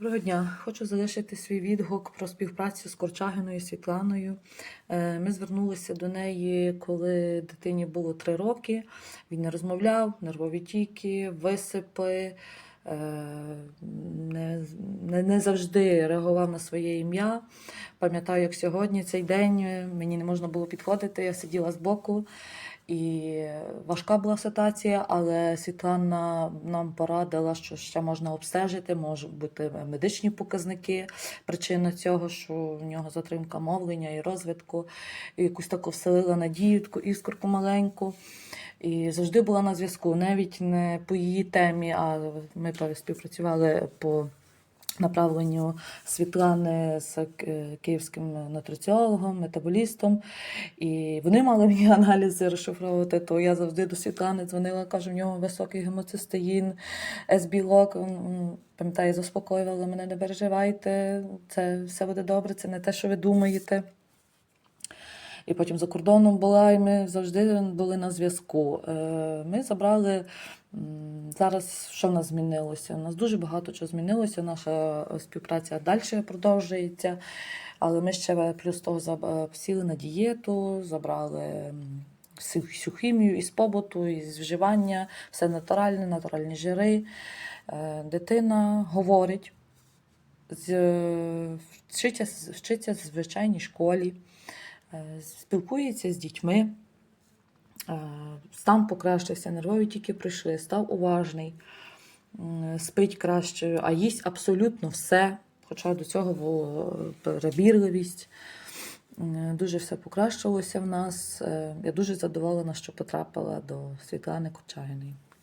Доброго дня. Хочу залишити свій відгук про співпрацю з Корчагиною Світланою. Е, Ми звернулися до неї, коли дитині було три роки. Він не розмовляв, нервові тіки, висипи. Не, не, не завжди реагував на своє ім'я. Пам'ятаю, як сьогодні цей день е, мені не можна було підходити, я сиділа збоку. І важка була ситуація, але Світлана нам порадила, що ще можна обстежити, можуть бути медичні показники. Причина цього, що в нього затримка мовлення і розвитку, і якусь таку вселила надію, таку іскорку маленьку. І завжди була на зв'язку, навіть не по її темі, а ми співпрацювали по направленню Світлани з е, київським нутриціологом, метаболістом. І вони мали мені аналізи розшифровувати, то я завжди до Світлани дзвонила, кажу, в нього високий гемоцистеїн, С-білок. Пам'ятаю, заспокоювала мене, не переживайте, це все буде добре, це не те, що ви думаєте. І потім за кордоном була, і ми завжди були на зв'язку. Е, Ми забрали зараз, що в нас змінилося? У нас дуже багато чого змінилося. Наша співпраця далі продовжується. Але ми ще плюс того е, сіли на дієту, забрали всю, хімію із побуту, із вживання, все натуральне, натуральні жири. Е, Дитина говорить, вчиться, вчиться в звичайній школі, е, спілкується з дітьми. Е, Стан покращився, нервові тільки прийшли, став уважний, спить краще, а їсть абсолютно все. Хоча до цього була перебірливість. Дуже все покращилося в нас. Е, Я дуже задоволена, що потрапила до Світлани Курчагіної.